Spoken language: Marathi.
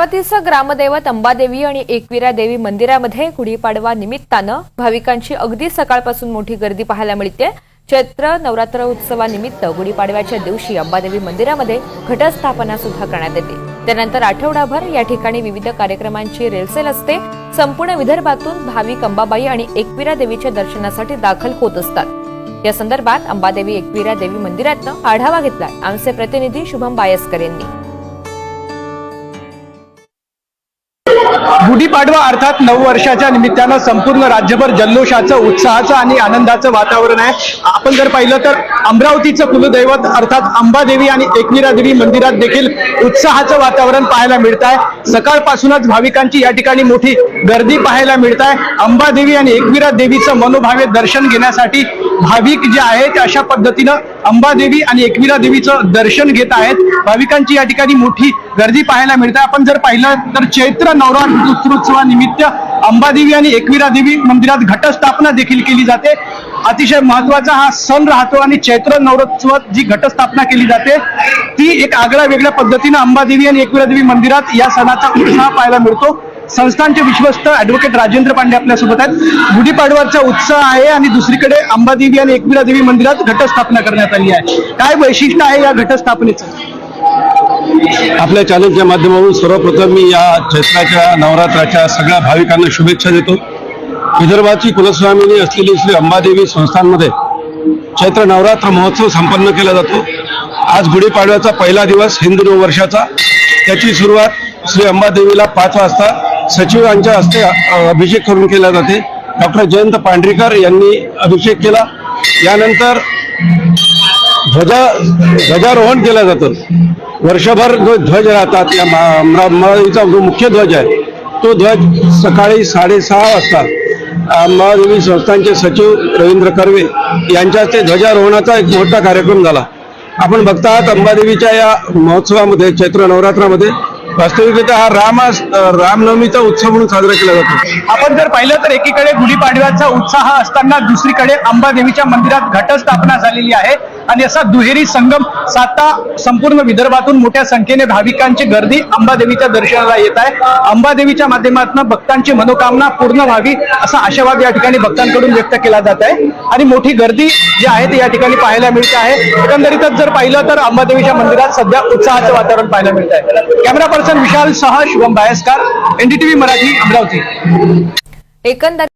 अमरावतीचं ग्रामदैवत अंबादेवी आणि एकविरा देवी मंदिरामध्ये गुढीपाडवा निमित्तानं भाविकांची अगदी सकाळपासून मोठी गर्दी पाहायला मिळते. चैत्र नवरात्र उत्सवानिमित्त गुढीपाडव्याच्या दिवशी अंबादेवी मंदिरामध्ये घटस्थापना सुद्धा करण्यात येते. त्यानंतर आठवडाभर या ठिकाणी विविध कार्यक्रमांची रेलसेल असते. संपूर्ण विदर्भातून भाविक अंबाबाई आणि एकविरा देवीच्या दर्शनासाठी दाखल होत असतात. या संदर्भात अंबादेवी एकविरा देवी मंदिरातनं आढावा घेतला आमचे प्रतिनिधी शुभम बायस्कर यांनी. गुढीपाडवा अर्थात नववर्षाच्या निमित्तानं संपूर्ण राज्यभर जल्लोषाचं उत्साहाचं आणि आनंदाचं वातावरण आहे. आपण जर पाहिलं तर अमरावतीचं कुलदैवत अर्थात अंबादेवी आणि एकनिरा देवी मंदिरात देखील उत्साहाचं वातावरण पाहायला मिळत आहे सकाळपासूनच भाविकांची या ठिकाणी मोठी गर्दी पाहायला मिळत आहे अंबादेवी आणि एकविरा देवीचं मनोभावे दर्शन घेण्यासाठी भाविक जे आहेत अशा पद्धतीनं अंबादेवी आणि एकविरा देवीचं दर्शन घेत आहेत. भाविकांची या ठिकाणी मोठी गर्दी पाहायला मिळते. आपण जर पाहिलं तर चैत्र नवरात्रोत्सवानिमित्त अंबादेवी आणि एकविरा देवी मंदिरात घटस्थापना देखील केली जाते. अतिशय महत्त्वाचा हा सण राहतो आणि चैत्र नवरोत्सवात जी घटस्थापना केली जाते ती एक आगळ्या वेगळ्या पद्धतीनं अंबादेवी आणि एकविरा देवी मंदिरात या सणाचा उत्साह पाहायला मिळतो. संस्थांचे विश्वस्त ऍडव्होकेट राजेंद्र पांडे आपल्यासोबत आहेत. गुढीपाडवाचा उत्साह आहे आणि दुसरीकडे अंबादेवी आणि एकविरा देवी मंदिरात घटस्थापना करण्यात आली आहे. काय वैशिष्ट्य आहे या घटस्थापनेचं? आपल्या चॅनलच्या माध्यमातून सर्वप्रथम मी या चैत्राच्या नवरात्राच्या सगळ्या भाविकांना शुभेच्छा देतो. विदर्भाची कुलस्वामिनी असलेली श्री अंबादेवी संस्थांमध्ये चैत्र नवरात्र महोत्सव संपन्न केला जातो. आज गुढीपाडव्याचा पहिला दिवस हिंदू नववर्षाचा. त्याची सुरुवात श्री अंबादेवीला पाच वाजता सचिवांच्या हस्ते अभिषेक करून केला जाते. डॉक्टर जयंत पांढरीकर यांनी अभिषेक केला. यानंतर ध्वजा ध्वजारोहण केलं जातं. वर्षभर जो ध्वज राहतात या महादेवीचा जो मुख्य ध्वज आहे तो ध्वज सकाळी साडेसहा वाजता अंबादेवी संस्थांचे सचिव रवींद्र कर्वे यांच्या हस्ते ध्वजारोहणाचा एक मोठा कार्यक्रम झाला. आपण बघता आहात अंबादेवीच्या या महोत्सवामध्ये चैत्र नवरात्रामध्ये वास्तविकता हा राम रामनवमीचा उत्सव म्हणून साजरा केला जातो. आपण जर पाहिलं तर एकीकडे गुढीपाडव्याचा उत्साह असताना दुसरीकडे अंबादेवीच्या मंदिरात घटस्थापना झालेली आहे. आणि असा दुहेरी संगम साता संपूर्ण विदर्भातून मोठ्या संख्येने भाविकांची गर्दी अंबादेवीच्या दर्शनाला येत आहे. अंबादेवीच्या माध्यमातून भक्तांची मनोकामना पूर्ण व्हावी असा आशावाद या ठिकाणी भक्तांकडून व्यक्त केला जात आहे. आणि मोठी गर्दी जी आहे ती या ठिकाणी पाहायला मिळते आहे. एकंदरीतच जर पाहिलं तर अंबादेवीच्या मंदिरात सध्या उत्साहाचं वातावरण पाहायला मिळत आहे. कॅमेरा पर्सन विशाल सह शुभम बायस्कार एनडीटीव्ही मराठी अमरावती. एकंदर